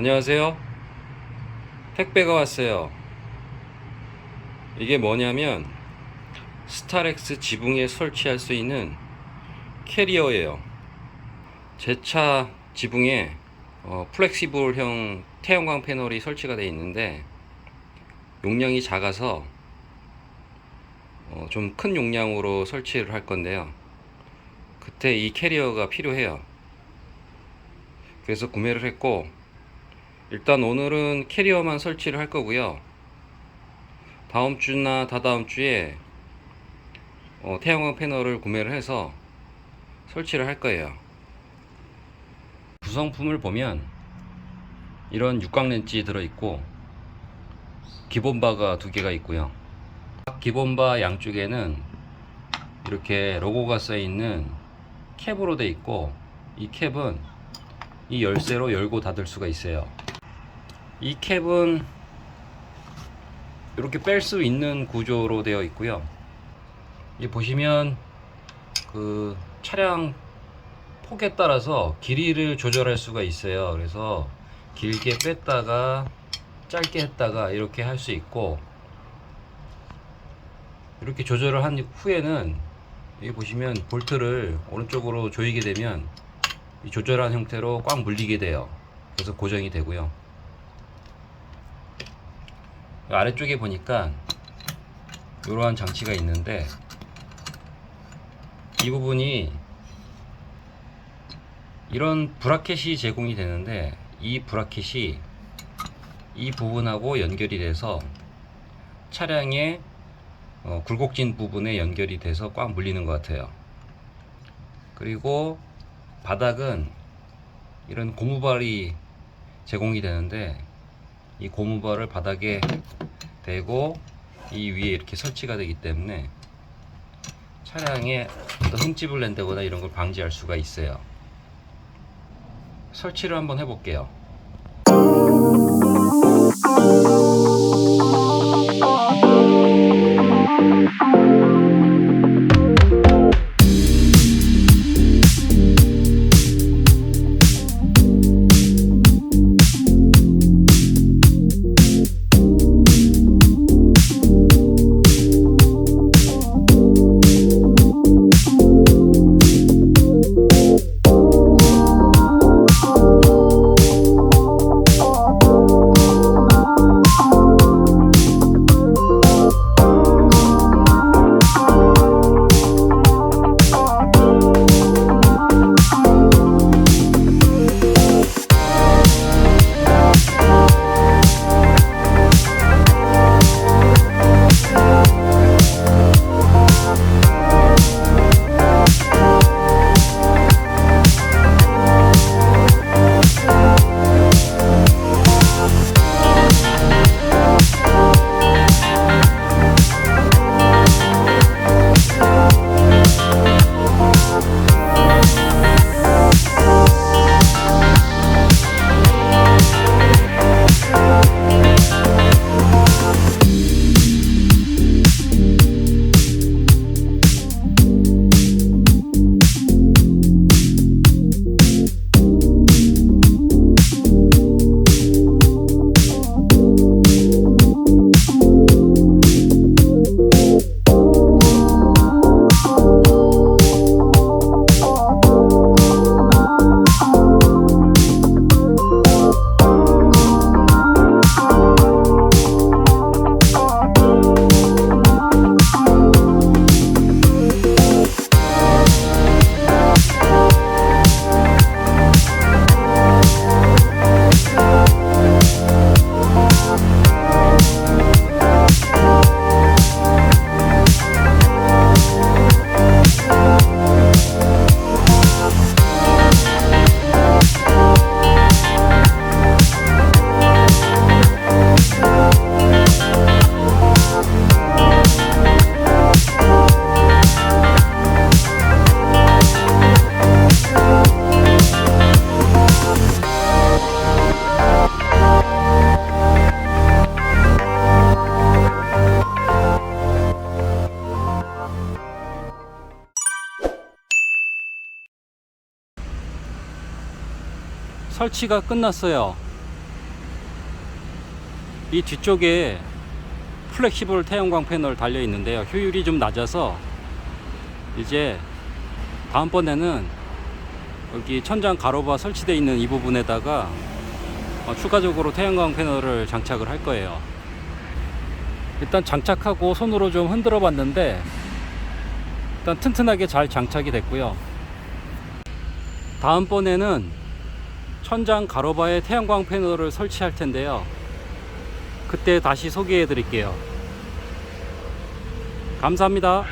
안녕하세요. 택배가 왔어요. 이게 뭐냐면 스타렉스 지붕에 설치할 수 있는 캐리어예요. 제 차 지붕에 어, 플렉시블형 태양광 패널이 설치가 되어 있는데 용량이 작아서 어, 좀 큰 용량으로 설치를 할 건데요. 그때 이 캐리어가 필요해요. 그래서 구매를 했고 일단 오늘은 캐리어만 설치를 할 거고요. 다음 주나 다다음 주에 어, 태양광 패널을 구매를 해서 설치를 할 거예요. 구성품을 보면 이런 육각 렌치 들어있고 기본 바가 두 개가 있고요. 각 기본 바 양쪽에는 이렇게 로고가 써 있는 캡으로 돼 있고 이 캡은 이 열쇠로 열고 닫을 수가 있어요. 이 캡은 이렇게 뺄 수 있는 구조로 되어 있고요. 이 보시면 그 차량 폭에 따라서 길이를 조절할 수가 있어요. 그래서 길게 뺐다가 짧게 했다가 이렇게 할 수 있고 이렇게 조절을 한 후에는 여기 보시면 볼트를 오른쪽으로 조이게 되면 이 조절한 형태로 꽉 물리게 돼요. 그래서 고정이 되고요. 아래쪽에 보니까 이러한 장치가 있는데 이 부분이 이런 브라켓이 제공이 되는데 이 브라켓이 이 부분하고 연결이 돼서 차량의 어, 굴곡진 부분에 연결이 돼서 꽉 물리는 것 같아요. 그리고 바닥은 이런 고무발이 제공이 되는데 이 고무발을 바닥에 대고 이 위에 이렇게 설치가 되기 때문에 차량에 흠집을 낸다거나 이런 걸 방지할 수가 있어요. 설치를 한번 해볼게요. 설치가 끝났어요. 이 뒤쪽에 플렉시블 태양광 패널 달려 있는데요. 효율이 좀 낮아서 이제 다음번에는 여기 천장 가로바 설치되어 있는 이 부분에다가 어, 추가적으로 태양광 패널을 장착을 할 거예요. 일단 장착하고 손으로 좀 흔들어 봤는데 일단 튼튼하게 잘 장착이 됐고요. 다음번에는 천장 가로바에 태양광 패널을 설치할 텐데요. 그때 다시 소개해 드릴게요. 감사합니다.